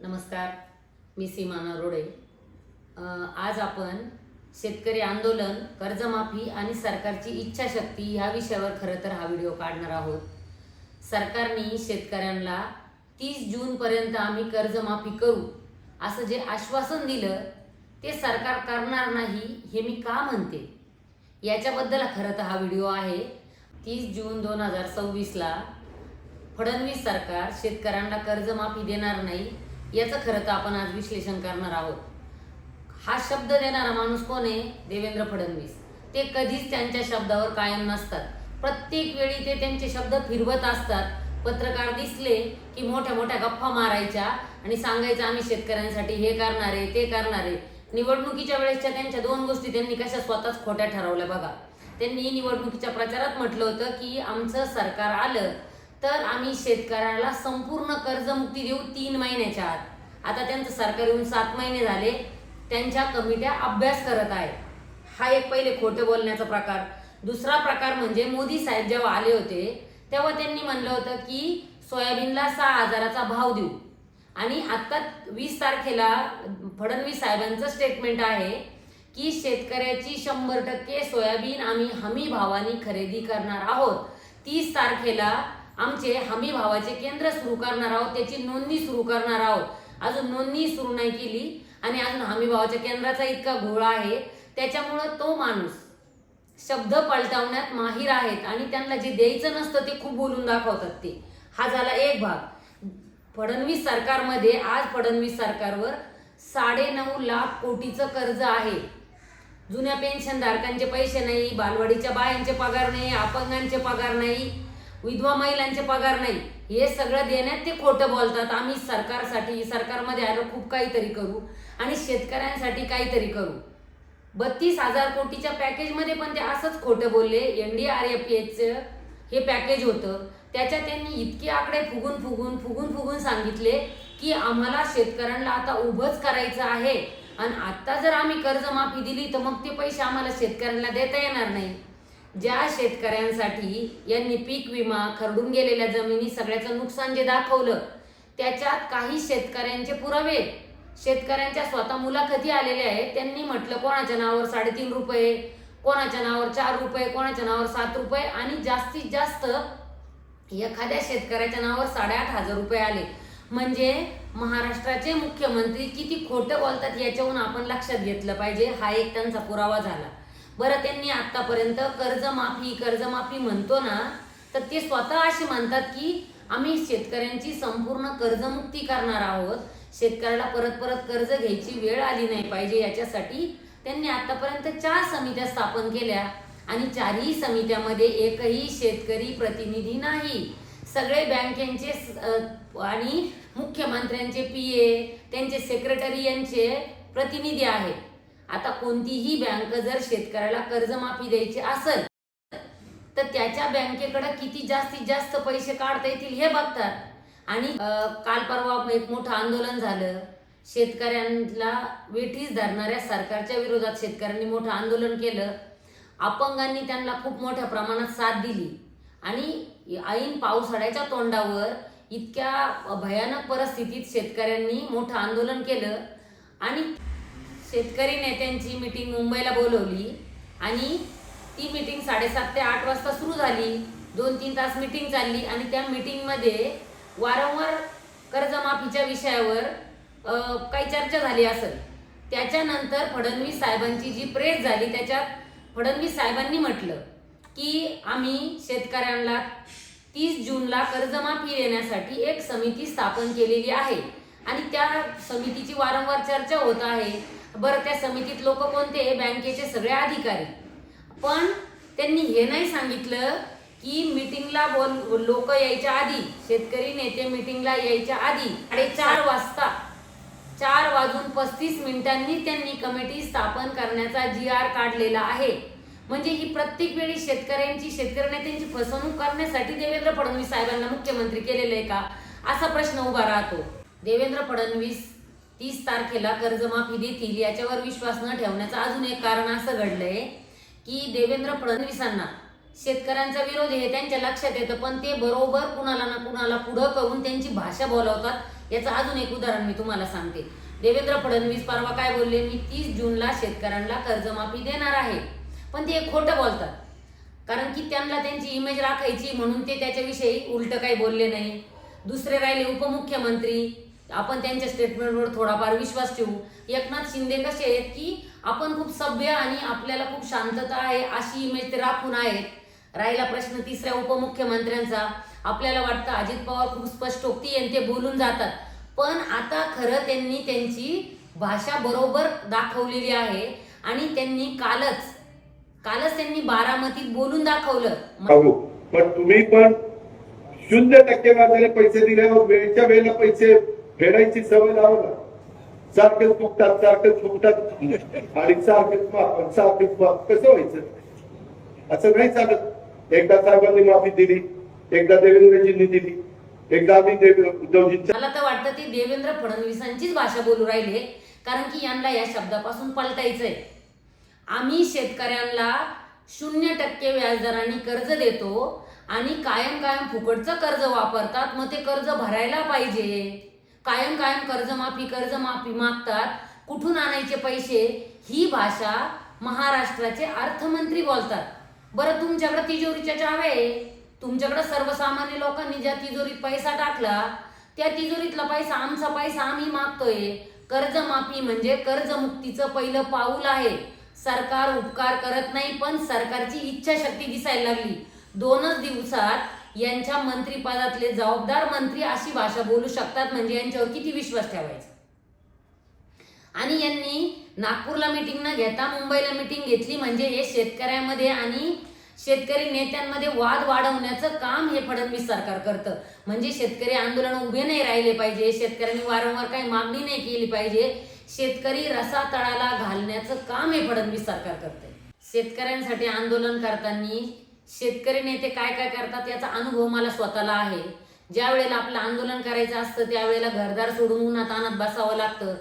नमस्कार मी सीमा नरोडे आज आपण शेतकरी आंदोलन कर्जमाफी आणि सरकारची इच्छाशक्ती ह्या विषयावर खरं तर हा व्हिडिओ काढणार आहोत. सरकारने शेतकऱ्यांना तीस जूनपर्यंत आम्ही कर्जमाफी करू असं जे आश्वासन दिलं ते सरकार करणार नाही हे मी का म्हणते? याच्याबद्दल खरं तर हा व्हिडिओ आहे. तीस जून दोन हजार सव्वीसला फडणवीस सरकार शेतकऱ्यांना कर्जमाफी देणार नाही याचं खरं तर आपण आज विश्लेषण करणार आहोत. हा शब्द देणारा माणूस कोण आहे? देवेंद्र फडणवीस. ते कधीच त्यांच्या शब्दावर कायम नसतात. प्रत्येक वेळी ते त्यांचे शब्द फिरवत असतात. पत्रकार दिसले की मोठ्या मोठ्या गप्पा मारायच्या आणि सांगायचं आम्ही शेतकऱ्यांसाठी हे करणार आहे ते करणार आहे. निवडणुकीच्या वेळेसच्या त्यांच्या दोन गोष्टी त्यांनी कशा स्वतःच खोट्या ठरवल्या बघा. त्यांनी निवडणुकीच्या प्रचारात म्हटलं होतं की आमचं सरकार आलं तर आम्ही शेतकऱ्याला संपूर्ण कर्जमुक्ती देऊ तीन महिन्याच्या आत. आता त्यांचं सरकार येऊन सात महिने झाले त्यांच्या कमिट्या अभ्यास करत आहेत. हा एक पहिले खोटं बोलण्याचा प्रकार. दुसरा प्रकार म्हणजे मोदी साहेब जेव्हा आले होते तेव्हा त्यांनी म्हणलं होतं की सोयाबीनला सहा हजाराचा भाव देऊ. आणि आता वीस तारखेला फडणवीस साहेबांचं स्टेटमेंट आहे की शेतकऱ्याची शंभर टक्के सोयाबीन आम्ही हमी भावानी खरेदी करणार आहोत. तीस तारखेला आमचे हमी भावाचे केंद्र सुरू करणार आहोत त्याची नोंदणी सुरू करणार आहोत. अजून नोंदणी सुरू नाही केली आणि अजून हमी भावाच्या केंद्राचा इतका घोळा आहे त्याच्यामुळं तो माणूस शब्द पलटवण्यात माहीर आहेत आणि त्यांना जे द्यायचं नसतं ते खूप बोलून दाखवतात ते. हा झाला एक भाग. फडणवीस सरकारमध्ये आज फडणवीस सरकारवर साडे नऊ लाख कोटीचं कर्ज आहे. जुन्या पेन्शनधारकांचे पैसे नाही बालवाडीच्या बायांचे पगार नाही अपंगांचे पगार नाही विधवा महिलांचे पगार नाही. हे सगळं देण्यात ते खोटं बोलतात. आम्ही सरकारसाठी सरकारमध्ये आलो खूप काहीतरी करू. आणि शेतकऱ्यांसाठी काहीतरी करू. बत्तीस हजार कोटीच्या पॅकेजमध्ये पण ते असंच खोटं बोलले. एन डी आर एफ एचं हे पॅकेज होतं. त्याच्यात त्यांनी इतके आकडे फुगून फुगून फुगून फुगून सांगितले की आम्हाला शेतकऱ्यांना आता उभंच करायचं आहे. आणि आता जर आम्ही कर्जमाफी दिली तर मग ते पैसे आम्हाला शेतकऱ्यांना देता येणार नाही. ज्या शेतकऱ्यांसाठी यांनी पीक विमा खरडून गेलेल्या जमिनी सगळ्याचं नुकसान जे दाखवलं त्याच्यात काही शेतकऱ्यांचे पुरावे शेतकऱ्यांच्या स्वतः मुलाखती आलेल्या आहेत. त्यांनी म्हटलं कोणाच्या नावावर साडेतीन रुपये कोणाच्या नावावर चार रुपये कोणाच्या नावावर सात रुपये आणि जास्तीत जास्त एखाद्या शेतकऱ्याच्या नावावर साडेआठ हजार रुपये आले. म्हणजे महाराष्ट्राचे मुख्यमंत्री किती खोटं बोलतात याच्याहून आपण लक्षात घेतलं पाहिजे. हा एक त्यांचा पुरावा झाला. बरं त्यांनी आतापर्यंत कर्जमाफी कर्जमाफी म्हणतो ना तर ते स्वतः असे म्हणतात की आम्ही शेतकऱ्यांची संपूर्ण कर्जमुक्ती करणार आहोत. शेतकऱ्याला परत परत कर्ज घ्यायची वेळ आली नाही पाहिजे. याच्यासाठी त्यांनी आतापर्यंत चार समित्या स्थापन केल्या आणि चारही समित्यामध्ये एकही शेतकरी प्रतिनिधी नाही. सगळे बँकेचे आणि मुख्यमंत्र्यांचे पी ए त्यांचे सेक्रेटरी यांचे प्रतिनिधी आहेत. आता कोणतीही बँक जर शेतकऱ्याला कर्जमाफी द्यायची असेल तर त्याच्या बँकेकडे किती जास्तीत जास्त पैसे काढता येतील हे बघतात. आणि काल परवा एक मोठं आंदोलन झालं. शेतकऱ्यांना वेठीस धरणाऱ्या सरकारच्या विरोधात शेतकऱ्यांनी मोठं आंदोलन केलं. अपंगांनी त्यांना खूप मोठ्या प्रमाणात साथ दिली. आणि ऐन पावसाळ्याच्या तोंडावर इतक्या भयानक परिस्थितीत शेतकऱ्यांनी मोठं आंदोलन केलं. आणि शेतकरी नेत्यांची मीटिंग मुंबईला बोलवली आणि ती मीटिंग साडेसात ते आठ वाजता सुरू झाली. दोन तीन तास मीटिंग चालली आणि त्या मीटिंगमध्ये वारंवार कर्जमाफीच्या विषयावर काही चर्चा झाली असेल. त्याच्यानंतर फडणवीस साहेबांची जी प्रेस झाली त्याच्यात फडणवीस साहेबांनी म्हटलं की आम्ही शेतकऱ्यांना तीस जूनला कर्जमाफी देण्यासाठी एक समिती स्थापन केलेली आहे. आणि त्या समितीची वारंवार चर्चा होत आहे. बरं त्या समितीत लोक कोणते? बँकेचे सगळे अधिकारी. पण त्यांनी हे नाही सांगितलं की मीटिंगला बोल लोक यायच्या आधी शेतकरी नेते मीटिंगला यायच्या आधी साडेचार वाजता चार वाजून पस्तीस मिनिटांनी त्यांनी कमिटी स्थापन करण्याचा जी आर काढलेला आहे. म्हणजे ही प्रत्येक वेळी शेतकऱ्यांची शेतकरी नेत्यांची फसवणूक करण्यासाठी देवेंद्र फडणवीस साहेबांना मुख्यमंत्री केलेलं आहे का? असा प्रश्न उभा राहतो. देवेंद्र फडणवीस तीस तारखेला कर्जमाफी देतील याच्यावर विश्वास न ठेवण्याचं अजून एक कारण असं घडलंय की देवेंद्र फडणवीसांना शेतकऱ्यांचा विरोध हे त्यांच्या लक्षात येतं पण ते बरोबर कुणाला ना कुणाला पुढं करून त्यांची भाषा बोलवतात याचं अजून एक उदाहरण मी तुम्हाला सांगते. देवेंद्र फडणवीस परवा काय बोलले? मी तीस जूनला शेतकऱ्यांना कर्जमाफी देणार आहे. पण ते खोटं बोलतात. कारण की त्यांना त्यांची इमेज राखायची म्हणून ते त्याच्याविषयी उलट काही बोलले नाही. दुसरे राहिले उपमुख्यमंत्री. आपण त्यांच्या स्टेटमेंटवर थोडाफार विश्वास ठेवू. एकनाथ शिंदे कसे आहेत की आपण खूप सभ्य आणि आपल्याला खूप शांतता आहे अशी इमेज ते राखून आहेत. राहिला प्रश्न तिसऱ्या उपमुख्यमंत्र्यांचा. आपल्याला वाटतं अजित पवार खूप होती आणि ते बोलून जातात. पण आता खरं त्यांनी त्यांची भाषा बरोबर दाखवलेली आहे आणि त्यांनी कालच कालच त्यांनी बारामतीत बोलून दाखवलं. पण तुम्ही पण शून्य टक्के पैसे दिल्यावर वेळच्या वेळेला पैसे फेडायची सवय लावला. सारखेच फुकतात सारखेच फुकतात आणि सारखेच माफ सारखेच माफ. कसं व्हायचं? असं नाही चालत. एकदा साहेबांनी माफी दिली एकदा देवेंद्रजींनी दिली एकदा आम्ही उद्धवजींच्या मला तर वाटतं ती देवेंद्र फडणवीसांचीच भाषा बोलू राहिले कारण की यांना या शब्दापासून पलटायचंय. आम्ही शेतकऱ्यांना शून्य टक्के व्याजदराने कर्ज देतो आणि कायम कायम फुकटचं कर्ज वापरतात मग ते कर्ज भरायला पाहिजे. कायम कायम कर्जमाफी कर्जमाफी मागतात. कुठून आणायचे पैसे? ही भाषा महाराष्ट्राचे अर्थमंत्री बोलतात. बरं तुमच्याकडे तिजोरीच्या चाव्या आहे. तुमच्याकडे सर्वसामान्य लोकांनी ज्या तिजोरीत पैसा टाकला त्या तिजोरीतला पैसा आमचा पैसा आम्ही मागतोय. कर्जमाफी म्हणजे कर्जमुक्तीचं पहिलं पाऊल आहे. सरकार उपकार करत नाही पण सरकारची इच्छाशक्ती दिसायला लागली. दोनच दिवसात यांच्या मंत्रिपदातले जबाबदार मंत्री अशी भाषा बोलू शकतात म्हणजे यांच्यावर किती विश्वास ठेवायचा? आणि यांनी नागपूरला मिटिंग न घेता मुंबईला मिटिंग घेतली म्हणजे हे शेतकऱ्यामध्ये आणि शेतकरी नेत्यांमध्ये वाद वाढवण्याचं काम हे फडणवीस सरकार करतं. म्हणजे शेतकरी आंदोलन उभे नाही राहिले पाहिजे शेतकऱ्यांनी वारंवार काही मागणी नाही केली पाहिजे शेतकरी रसा तळाला घालण्याचं काम हे फडणवीस सरकार करते शेतकऱ्यांसाठी आंदोलन करताना शेतकरी नेते काय काय करतात याचा अनुभव मला स्वतःला आहे. ज्या वेळेला आपलं आंदोलन करायचं असतं त्यावेळेला घरदार सोडून उन्हात आणत बसावं लागतं.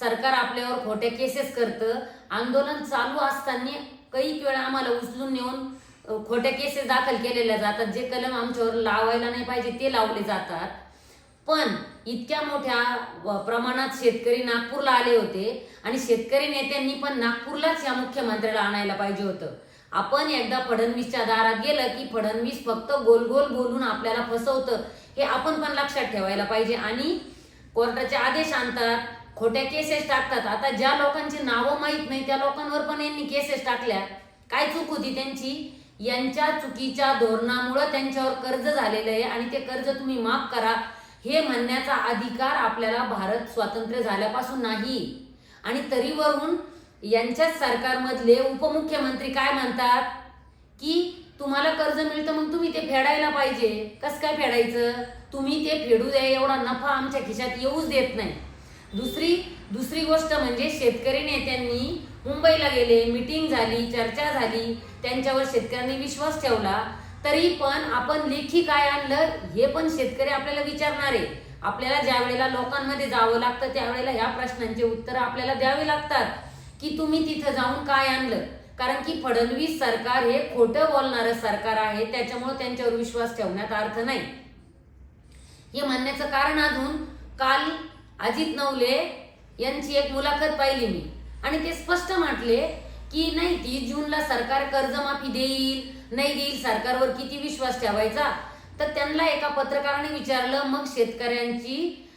सरकार आपल्यावर खोट्या केसेस करतं. आंदोलन चालू असताना काही वेळा आम्हाला उचलून नेऊन खोट्या केसेस दाखल केलेल्या जातात. जे कलम आमच्यावर लावायला नाही पाहिजे ते लावले जातात. पण इतक्या मोठ्या प्रमाणात शेतकरी नागपूरला आले होते आणि शेतकरी नेत्यांनी पण नागपूरलाच या मुख्यमंत्र्याला आणायला पाहिजे होतं. आपण एकदा फडणवीसच्या दारात गेलं की फडणवीस फक्त गोल गोल बोलून आपल्याला फसवतं. हे आपण पण लक्षात ठेवायला पाहिजे. आणि कोर्टाचे आदेश आणतात खोट्या केसेस टाकतात. आता ज्या लोकांची नावं माहीत नाही त्या लोकांवर पण यांनी केसेस टाकल्या. काय चूक होती त्यांची? यांच्या चुकीच्या धोरणामुळं त्यांच्यावर कर्ज झालेलं आहे आणि ते कर्ज तुम्ही माफ करा. हे म्हणण्याचा अधिकार आपल्याला भारत स्वातंत्र्य झाल्यापासून नाही. आणि तरीवरून यांच्याच सरकारमधले उपमुख्यमंत्री काय म्हणतात? की तुम्हाला कर्ज मिळतं मग तुम्ही ते फेडायला पाहिजे. कसं काय फेडायचं? तुम्ही ते फेडू द्या एवढा नफा आमच्या खिशात येऊच देत नाही. दुसरी दुसरी गोष्ट म्हणजे शेतकरी नेत्यांनी मुंबईला गेले मिटिंग झाली चर्चा झाली त्यांच्यावर शेतकऱ्यांनी विश्वास ठेवला. तरी पण आपण लेखी काय आणलं हे पण शेतकरी आपल्याला विचारणार आहे. आपल्याला ज्या वेळेला लोकांमध्ये जावं लागतं त्यावेळेला ह्या प्रश्नांची उत्तर आपल्याला द्यावी लागतात. की तुम्ही तिथं जाऊन काय आणलं? कारण की फडणवीस सरकार हे खोटं बोलणारं सरकार आहे त्याच्यामुळे त्यांच्यावर विश्वास ठेवण्यात अर्थ नाही. हे म्हणण्याचं कारण अजून काल अजित नवले यांची एक मुलाखत पाहिली मी. आणि ते स्पष्ट म्हटले की नाही तीस जूनला सरकार कर्जमाफी देईल नाही देईल सरकारवर किती विश्वास ठेवायचा? तर त्यांना एका पत्रकाराने विचारलं मग शेतकऱ्यांची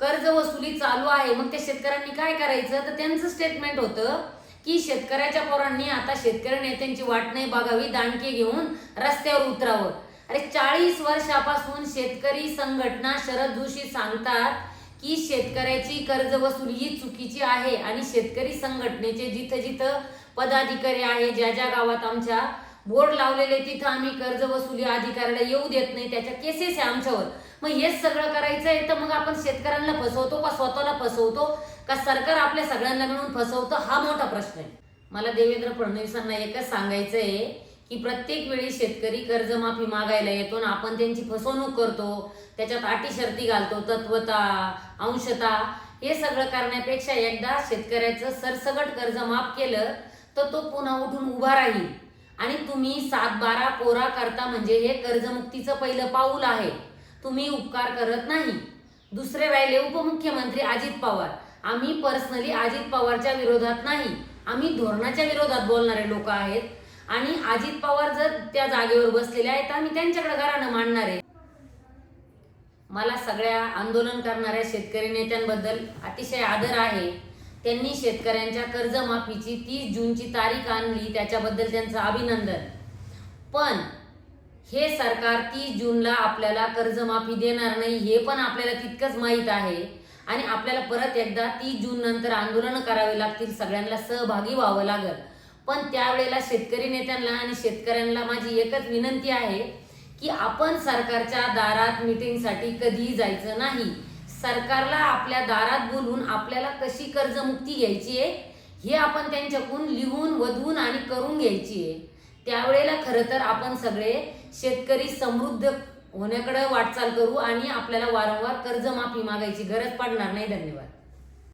कर्ज वसुली चालू आहे. मग त्या शेतकऱ्यांनी काय करायचं? तर त्यांचं स्टेटमेंट होतं की शेतकऱ्याच्या पोरांनी आता शेतकरी नेत्यांची वाट नाही बघावी दांडके घेऊन रस्त्यावर उतरावं. अरे चाळीस वर्षापासून शेतकरी संघटना शरद जोशी सांगतात की शेतकऱ्याची कर्ज वसुली ही चुकीची आहे आणि शेतकरी संघटनेचे जिथं जिथं पदाधिकारी आहे ज्या ज्या गावात आमच्या बोर्ड लावलेले तिथं आम्ही कर्ज वसुली अधिकाऱ्याला येऊ देत नाही त्याच्या केसेस आहे आमच्यावर. मग हेच सगळं करायचं आहे तर मग आपण शेतकऱ्यांना फसवतो का स्वतःला फसवतो? का सरकार आपल्या सगळ्यांना मिळून फसवतं? हा मोठा प्रश्न आहे. मला देवेंद्र फडणवीसांना एकच सांगायचं आहे की प्रत्येक वेळी शेतकरी कर्जमाफी मागायला येतो आणि आपण त्यांची फसवणूक करतो त्याच्यात अटी शर्ती घालतो तत्वता अंशता हे सगळं करण्यापेक्षा एकदा शेतकऱ्याचं सरसगट कर्ज माफ केलं तर तो पुन्हा उठून उभा राहील. आणि तुम्ही सात बारा कोरा करता म्हणजे हे कर्जमुक्तीचं पहिलं पाऊल आहे. तुम्ही उपकार करत नाही. दुसरे राहिले उपमुख्यमंत्री अजित पवार. आम्ही पर्सनली अजित पवारच्या विरोधात नाही. आम्ही धोरणाच्या विरोधात बोलणारे लोक आहेत. आणि अजित पवार जर त्या जागेवर बसलेले आहेत तर आम्ही त्यांच्याकडे घरानं मांडणार आहे. मला सगळ्या आंदोलन करणाऱ्या शेतकरी नेत्यांबद्दल अतिशय आदर आहे. त्यांनी शेतकऱ्यांच्या कर्जमाफीची तीस जूनची तारीख आणली त्याच्याबद्दल त्यांचं अभिनंदन. पण हे सरकार तीस जूनला आपल्याला कर्जमाफी देणार नाही हे पण आपल्याला तितकंच माहीत आहे. आणि आपल्याला परत एकदा तीस जून नंतर आंदोलन करावे लागतील सगळ्यांना सहभागी व्हावं लागेल. पण त्यावेळेला शेतकरी नेत्यांना आणि शेतकऱ्यांना माझी एकच विनंती आहे की आपण सरकारच्या दारात मिटिंगसाठी कधीही जायचं नाही. सरकारला आपल्या दारात बोलून आपल्याला कशी कर्जमुक्ती घ्यायची आहे हे आपण त्यांच्याकडून लिहून वधवून आणि करून घ्यायची आहे. त्यावेळेला खरं तर आपण सगळे शेतकरी समृद्ध होण्याकडे वाटचाल करू आणि आपल्याला वारंवार कर्जमाफी मागायची गरज पडणार नाही. धन्यवाद.